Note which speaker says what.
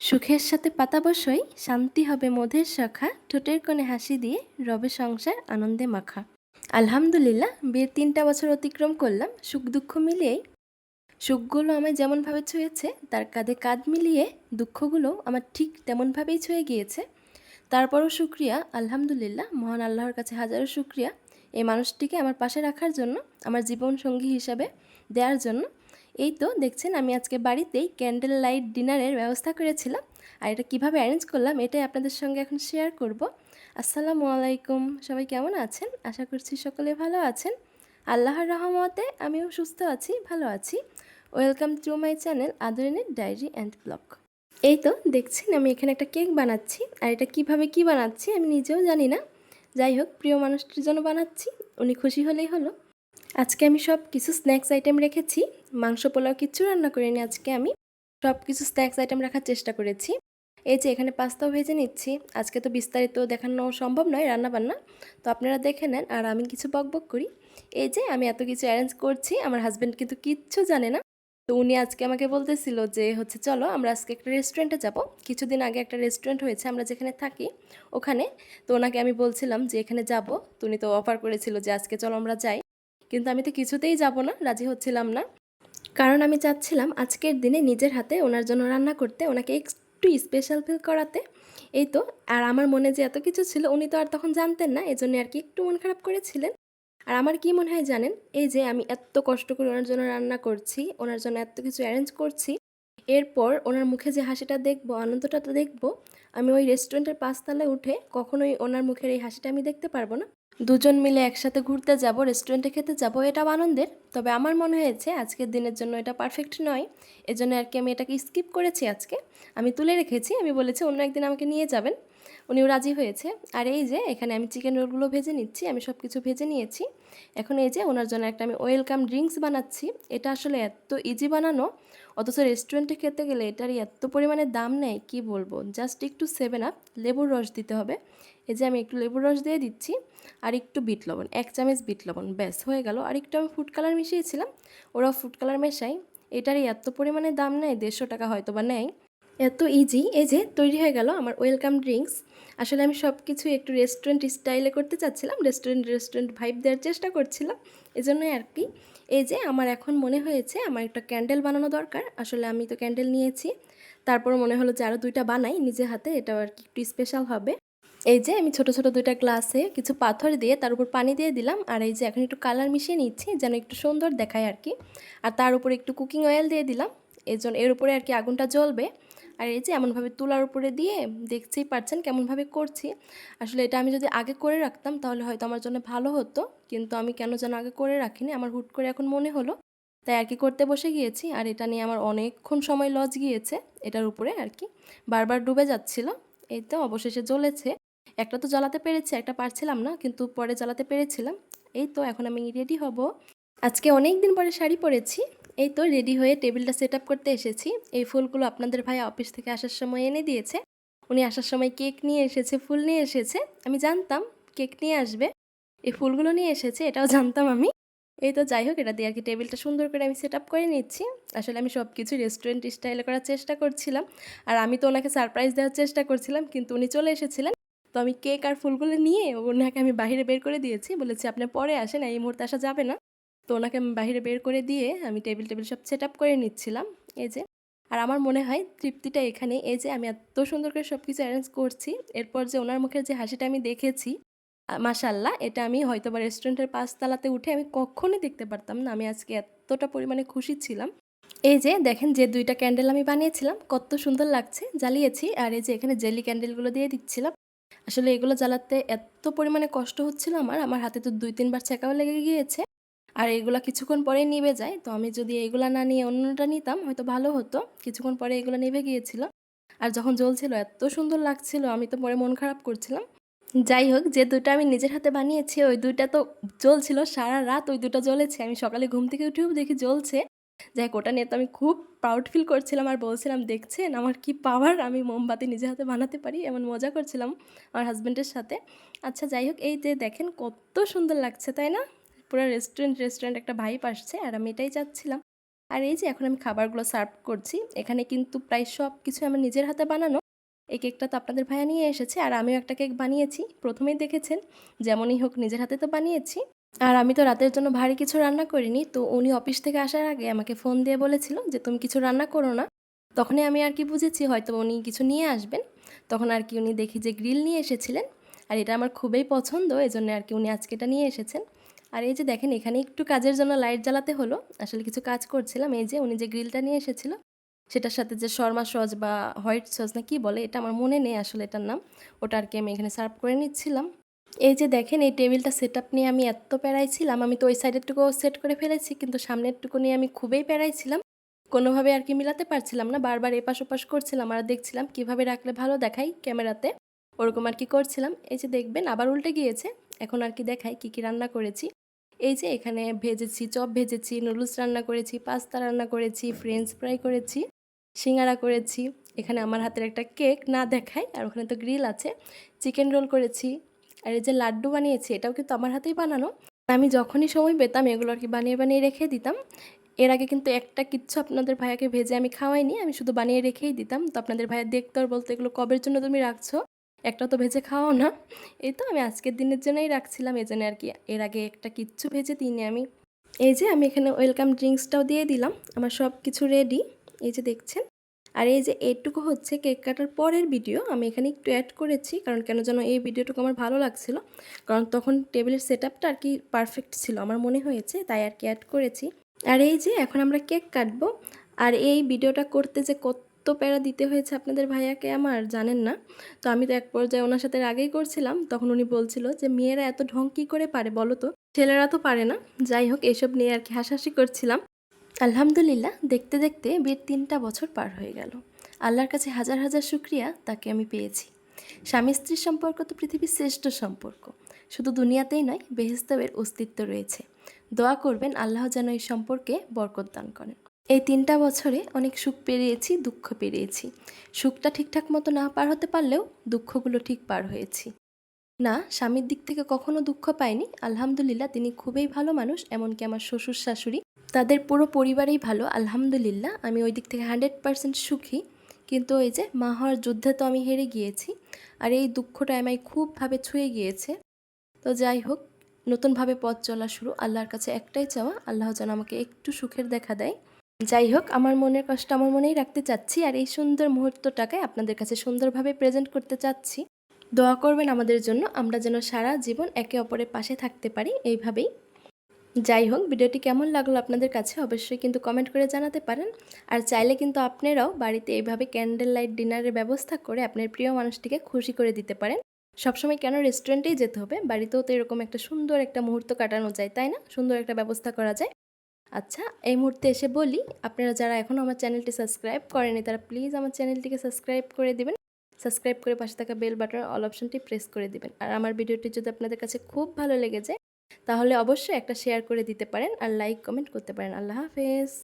Speaker 1: সুখের সাথে পাতা বসই, শান্তি হবে মধের শাখা, ঠোঁটের কোণে হাসি দিয়ে রবে সংসার আনন্দে মাখা। আলহামদুলিল্লাহ, বিয়ের তিনটা বছর অতিক্রম করলাম, সুখ দুঃখ মিলিয়েই। সুখগুলো আমায় যেমনভাবে ছুঁয়েছে, তার কাঁধে কাঁধ মিলিয়ে দুঃখগুলো আমার ঠিক তেমনভাবেই ছুঁয়ে গিয়েছে। তারপরও শুক্রিয়া, আলহামদুলিল্লাহ, মহান আল্লাহর কাছে হাজারো শুক্রিয়া। এই মানুষটিকে আমার পাশে রাখার জন্য, আমার জীবন সঙ্গী হিসাবে দেওয়ার জন্য। এই তো দেখছেন, আমি আজকে বাড়িতেই ক্যান্ডেল লাইট ডিনারের ব্যবস্থা করেছিলাম। আর এটা কীভাবে অ্যারেঞ্জ করলাম, এটাই আপনাদের সঙ্গে এখন শেয়ার করব। আসসালামু আলাইকুম, সবাই কেমন আছেন? আশা করছি সকলে ভালো আছেন। আল্লাহর রহমতে আমিও সুস্থ আছি, ভালো আছি। ওয়েলকাম টু মাই চ্যানেল আদরিনের ডায়েরি অ্যান্ড ব্লগ এই তো দেখছেন, আমি এখানে একটা কেক বানাচ্ছি। আর এটা কীভাবে কি বানাচ্ছি আমি নিজেও জানি না। যাই হোক, প্রিয় মানুষটির জন্য বানাচ্ছি, উনি খুশি হলেই হলো। আজকে আমি সব কিছু স্ন্যাক্স আইটেম রেখেছি। মাংস, পোলাও কিচ্ছু রান্না করিনি আজকে আমি। সব কিছু স্ন্যাক্স আইটেম রাখার চেষ্টা করেছি। এই যে এখানে পাস্তাও ভেজে নিচ্ছি। আজকে তো বিস্তারিত দেখানো সম্ভব নয় রান্না বান্না তো আপনারা দেখে নেন আর আমি কিছু বক বক করি। এই যে আমি এত কিছু অ্যারেঞ্জ করছি, আমার হাজব্যান্ড কিন্তু কিচ্ছু জানে না। তো উনি আজকে আমাকে বলতেছিল যে হচ্ছে চলো আমরা আজকে একটা রেস্টুরেন্টে যাব। কিছুদিন আগে একটা রেস্টুরেন্ট হয়েছে, আমরা যেখানে থাকি, ওখানে। তো ওনাকে আমি বলছিলাম যে এখানে যাব। তো উনি তো অফার করেছিল যে আজকে চলো আমরা যাই। কিন্তু আমি তো কিছুতেই যাব না, রাজি হচ্ছিলাম না। কারণ আমি চাচ্ছিলাম আজকের দিনে নিজের হাতে ওনার জন্য রান্না করতে, ওনাকে একটু স্পেশাল ফিল করাতে। এই তো, আর আমার মনে যে এত কিছু ছিল, উনি তো আর তখন জানতেন না এই জন্য আর কি একটু মন খারাপ করেছিলেন। আর আমার কি মনে হয় জানেন, এই যে আমি এত কষ্ট করে ওনার জন্য রান্না করছি, ওনার জন্য এত কিছু অ্যারেঞ্জ করছি, এরপর ওনার মুখে যে হাসিটা দেখব, আনন্দটা তো দেখব আমি ওই রেস্টুরেন্টের পাঁচতলায় উঠে কখনোই ওনার মুখের এই হাসিটা আমি দেখতে পারব না। দুজন মিলে একসাথে ঘুরতে যাব, রেস্টুরেন্টে খেতে যাব এটাও আনন্দের। তবে আমার মনে হয়েছে আজকের দিনের জন্য এটা পারফেক্ট নয়। এজন্য আর কি আমি এটাকে স্কিপ করেছি আজকে। আমি তুলে রেখেছি, আমি বলেছি অন্য একদিন আমাকে নিয়ে যাবেন। উনিও রাজি হয়েছে। আর এই যে, এখানে আমি চিকেন রোলগুলো ভেজে নিচ্ছি, আমি সব কিছু ভেজে নিয়েছি। এখন এই যে, ওনার জন্য একটা আমি ওয়েলকাম ড্রিঙ্কস বানাচ্ছি। এটা আসলে এত ইজি বানানো, অথচ রেস্টুরেন্টে খেতে গেলে এটারই এত পরিমাণে দাম নেয়, কি বলব? জাস্ট একটু সেভেন আপ লেবুর রস দিতে হবে। এই যে, আমি একটু লেবুর রস দিয়ে দিচ্ছি, আর একটু বিট লবণ, এক চামচ বিট লবণ, ব্যাস, হয়ে গেল। আর একটু আমি ফুড কালার মিশিয়েছিলাম, ওরাও ফুড কালার মেশাই এটারই এত পরিমাণে দাম নেয়, দেড়শো টাকা হয়তো বা নেয়। এত ইজি এই যে তৈরি হয়ে গেল আমার ওয়েলকাম ড্রিঙ্কস আসলে আমি সব কিছু একটু রেস্টুরেন্ট স্টাইলে করতে চাচ্ছিলাম রেস্টুরেন্ট রেস্টুরেন্ট ভাইব দেওয়ার চেষ্টা করছিলাম, এজন্যই আর কি। এই যে আমার এখন মনে হয়েছে, আমার একটা ক্যান্ডেল বানানো দরকার, আসলে আমি তো ক্যান্ডেল নিয়েছি তারপর মনে হলো যে আরও দুইটা বানাই নিজের হাতে, এটাও আর কি একটু স্পেশাল হবে। এই যে আমি ছোট ছোট দুইটা গ্লাসে কিছু পাথর দিয়ে তার উপর পানি দিয়ে দিলাম, আর এই যে এখন একটু কালার মিশিয়ে নিচ্ছি, যেন একটু সুন্দর দেখায় আর কি। আর তার উপরে একটু কুকিং অয়েল দিয়ে দিলাম এই জন্য এর উপরে আর কি আগুনটা জ্বলবে। আর এই যে এমনভাবে তুলার উপরে দিয়ে দেখতেই পারছেন কেমনভাবে করছি। আসলে এটা আমি যদি আগে করে রাখতাম তাহলে হয়তো আমার জন্য ভালো হতো, কিন্তু আমি কেন যেন আগে করে রাখিনি, আমার হুট করে এখন মনে হলো। তাই আর কি করতে বসে গিয়েছি, আর এটা নিয়ে আমার অনেকক্ষণ সময় লজ গিয়েছে এটার উপরে আর কি। বারবার ডুবে যাচ্ছিল, এই তো অবশেষে জ্বলেছে। একটা তো জ্বালাতে পেরেছি, একটা পারছিলাম না, কিন্তু পরে জ্বালাতে পেরেছিলাম। এই তো এখন আমি রেডি হব। আজকে অনেক দিন পরে শাড়ি পরেছি এই তো রেডি হয়ে টেবিলটা সেট আপ করতে এসেছি। এই ফুলগুলো আপনাদের ভাই অফিস থেকে আসার সময় এনে দিয়েছে। উনি আসার সময় কেক নিয়ে এসেছে, ফুল নিয়ে এসেছে। আমি জানতাম কেক নিয়ে আসবে। এই ফুলগুলো নিয়ে এসেছে, এটাও জানতাম আমি। এই তো যাই হোক, এটা দিয়ে আর কি টেবিলটা সুন্দর করে আমি সেট আপ করে নিচ্ছি। আসলে আমি সব কিছু রেস্টুরেন্ট স্টাইলে করার চেষ্টা করছিলাম। আর আমি তো ওনাকে সারপ্রাইজ দেওয়ার চেষ্টা করছিলাম, কিন্তু উনি চলে এসেছিলেন। তো আমি কেক আর ফুলগুলো নিয়ে ওনাকে আমি বাইরে বের করে দিয়েছি। বলেছি, আপনি পরে আসেন, এই মুহূর্তে আসা যাবে না। তো ওনাকে বাইরে বের করে দিয়ে আমি টেবিল টেবিল সব সেট আপ করে নিচ্ছিলাম, এই যে। আর আমার মনে হয় তৃপ্তিটা এখানে, এই যে আমি এত সুন্দর করে সব কিছু অ্যারেঞ্জ করছি, এরপর যে ওনার মুখের যে হাসিটা আমি দেখেছি মাসাল্লাহ এটা আমি হয়তো বা রেস্টুরেন্টের পাঁচতলাতে উঠে আমি কখনোই দেখতে পারতাম না, আমি আজকে এতটা পরিমাণে খুশি ছিলাম। এই যে দেখেন যে দুইটা ক্যান্ডেল আমি বানিয়েছিলাম, কত সুন্দর লাগছে, জ্বালিয়েছি, আর এই যে এখানে জেলি ক্যান্ডেলগুলো দিয়ে দিচ্ছিলাম। আসলে এগুলো জ্বালাতে এত পরিমাণে কষ্ট হচ্ছিল আমার আমার হাতে তো দুই, তিনবার ছেঁকাও লেগে গিয়েছে। আর এগুলো কিছুক্ষণ পরে নিভে যায়। তো আমি যদি এগুলো না নিয়ে অন্যটা নিতাম, হয়তো ভালো হতো। কিছুক্ষণ পরে এগুলো নিভে গিয়েছিল। আর যখন জ্বলছিল, এত সুন্দর লাগছিল, আমি তো পরে মন খারাপ করছিলাম। যাই হোক, যে দুটো আমি নিজের হাতে বানিয়েছি, ওই দুইটা তো জ্বলছিল সারা রাত, ওই দুটো জ্বলেছে। আমি সকালে ঘুম থেকে উঠেও দেখি জ্বলছে। যাই ওটা নিয়ে তো আমি খুব প্রাউড ফিল করছিলাম আর বলছিলাম, দেখছেন আমার কি পাওয়ার আমি মোমবাতি নিজের হাতে বানাতে পারি? এমন মজা করছিলাম আমার হাজব্যান্ডের সাথে। আচ্ছা যাই হোক, এই যে দেখেন কত সুন্দর লাগছে, তাই না? পুরো রেস্টুরেন্ট রেস্টুরেন্ট একটা ভাইপ আসছে আর আমি এটাই চাচ্ছিলাম। আর এই যে এখন আমি খাবারগুলো সার্ভ করছি, এখানে কিন্তু প্রায় সব কিছু আমার নিজের হাতে বানানো। এই কেকটা তো আপনাদের ভাইয়া নিয়ে এসেছে আর আমিও একটা কেক বানিয়েছি। প্রথমেই দেখেছেন, যেমনই হোক নিজের হাতে তো বানিয়েছি। আর আমি তো রাতের জন্য ভারী কিছু রান্না করিনি, তো উনি অফিস থেকে আসার আগে আমাকে ফোন দিয়ে বলেছিল যে, তুমি কিছু রান্না করো না। তখনই আমি আর কি বুঝেছি, হয়তো উনি কিছু নিয়ে আসবেন। তখন আর কি উনি দেখি যে গ্রিল নিয়ে এসেছিলেন। আর এটা আমার খুবই পছন্দ এই জন্য আর কি উনি আজকে এটা নিয়ে এসেছেন। আর এই যে দেখেন, এখানে একটু কাজের জন্য লাইট জ্বালাতে হলো। আসলে কিছু কাজ করছিলাম। এই যে উনি যে গ্রিলটা নিয়ে এসেছিল, সেটার সাথে যে শর্মা সস বা হোয়াইট সস না কি বলে, এটা আমার মনে নেই আসলে এটার নাম। ওটা আর কি আমি এখানে সার্ভ করে নিচ্ছিলাম। এই যে দেখেন, এই টেবিলটা সেট আপ নিয়ে আমি এত প্যারাইছিলাম আমি তো ওই সাইডেরটুকু সেট করে ফেলেছি, কিন্তু সামনেরটুকু নিয়ে আমি খুবই প্যারাইছিলাম কোনোভাবে আর কি মিলাতে পারছিলাম না। বারবার এপাশ ওপাশ করছিলাম আর দেখছিলাম কীভাবে রাখলে ভালো দেখাই ক্যামেরাতে। ওরকম আর কি করছিলাম। এই যে দেখবেন, আবার উল্টে গিয়েছে। এখন আর কি দেখাই কি কি রান্না করেছি। এই যে এখানে ভেজেছি, চপ ভেজেছি, নুডলস রান্না করেছি, পাস্তা রান্না করেছি ফ্রেঞ্চ ফ্রাই করেছি, সিঙ্গারা করেছি। এখানে আমার হাতের একটা কেক না দেখাই, আর ওখানে তো গ্রিল আছে। চিকেন রোল করেছি। আর এই যে লাড্ডু বানিয়েছি, এটাও কিন্তু আমার হাতেই বানানো। আমি যখনই সময় পেতাম, এগুলো আর কি বানিয়ে বানিয়ে রেখে দিতাম। এর আগে কিন্তু একটা কিচ্ছু আপনাদের ভাইয়াকে ভেজে আমি খাওয়াইনি, আমি শুধু বানিয়ে রেখেই দিতাম। তো আপনাদের ভাইয়া দেখতো আর বলতো, এগুলো কবের জন্য তুমি রাখছো? একটা তো ভেজে খাওয়াও না। এই তো আমি আজকের দিনের জন্যই রাখছিলাম, এই জন্য আর কি। এর আগে একটা কিচ্ছু ভেজে দিইনি আমি। এই যে আমি এখানে ওয়েলকাম ড্রিঙ্কসটাও দিয়ে দিলাম, আমার সব কিছু রেডি এই যে দেখছেন। আর এই যে এইটুকু হচ্ছে কেক কাটার পরের ভিডিও আমি এখানে একটু অ্যাড করেছি, কারণ কেন যেন এই ভিডিওটুকু আমার ভালো লাগছিল। কারণ তখন টেবিলের সেট আপটা আর কি পারফেক্ট ছিল, আমার মনে হয়েছে, তাই আর কি অ্যাড করেছি। আর এই যে এখন আমরা কেক কাটবো, আর এই ভিডিওটা করতে যে কত প্যারা দিতে হয়েছে আপনাদের ভাইয়াকে আমার, জানেন না? তো আমি তো এক পর্যায়ে ওনার সাথে আগেই করছিলাম। তখন উনি বলছিল যে, মেয়েরা এত ঢং কী করে পারে বলো তো? ছেলেরা তো পারে না। যাই হোক, এসব নিয়ে আর কি হাসাহাসি করছিলাম। আলহামদুলিল্লাহ, দেখতে দেখতে বিয়ের তিনটা বছর পার হয়ে গেল। আল্লাহর কাছে হাজার হাজার শুক্রিয়া, তাকে আমি পেয়েছি। স্বামী স্ত্রীর সম্পর্ক তো পৃথিবীর শ্রেষ্ঠ সম্পর্ক। শুধু দুনিয়াতেই নয় বেহেস্তের অস্তিত্ব রয়েছে। দোয়া করবেন আল্লাহ যেন এই সম্পর্কে বরকত দান করেন। এই তিনটা বছরে অনেক সুখ পেরিয়েছি, দুঃখ পেরিয়েছি। সুখটা ঠিকঠাক মতো না পার হতে পারলেও দুঃখগুলো ঠিক পার হয়েছি। না, স্বামীর দিক থেকে কখনো দুঃখ পাইনি। আলহামদুলিল্লাহ, তিনি খুবই ভালো মানুষ, এমনকি আমার শ্বশুর শাশুড়ি। তাদের পুরো পরিবারেই ভালো, আলহামদুলিল্লাহ। আমি ওই দিক থেকে হান্ড্রেড পারসেন্ট সুখী। কিন্তু ওই যে মা হওয়ার যুদ্ধে তো আমি হেরে গিয়েছি। আর এই দুঃখটা আমায় খুবভাবে ছুঁয়ে গিয়েছে। তো যাই হোক, নতুনভাবে পথ চলা শুরু। আল্লাহর কাছে একটাই চাওয়া, আল্লাহ যেন আমাকে একটু সুখের দেখা দেয়। যাই হোক আমার মনের কষ্ট আমার মনেই রাখতে চাচ্ছি আর এই সুন্দর মুহূর্তটাকে আপনাদের কাছে সুন্দরভাবে প্রেজেন্ট করতে চাচ্ছি। দোয়া করবেন আমাদের জন্য, আমরা যেন সারা জীবন একে অপরের পাশে থাকতে পারি এইভাবেই। যাই হোক ভিডিওটি কেমন লাগল আপনাদের কাছে অবশ্যই কিন্তু কমেন্ট করে জানাতে পারেন। আর চাইলে কিন্তু আপনারাও বাড়িতে এইভাবে ক্যান্ডেল লাইট ডিনারের ব্যবস্থা করে আপনার প্রিয় মানুষটিকে খুশি করে দিতে পারেন। সবসময় কেন রেস্টুরেন্টেই যেতে হবে? বাড়িতেও তো এরকম একটা সুন্দর একটা মুহূর্ত কাটানো যায়, তাই না? সুন্দর একটা ব্যবস্থা করা যায়। আচ্ছা এই মুহূর্তে এসে বলি, আপনারা যারা এখনও আমার চ্যানেলটি সাবস্ক্রাইব করেনি তারা প্লিজ আমার চ্যানেলটিকে সাবস্ক্রাইব করে দেবেন। সাবস্ক্রাইব করে পাশে থাকা বেল বাটন, অল অপশনটি প্রেস করে দিবেন। আর আমার ভিডিওটি যদি আপনাদের কাছে খুব ভালো লেগে যায়, তাহলে অবশ্যই একটা শেয়ার করে দিতে পারেন আর লাইক, কমেন্ট করতে পারেন। আল্লাহ হাফেজ।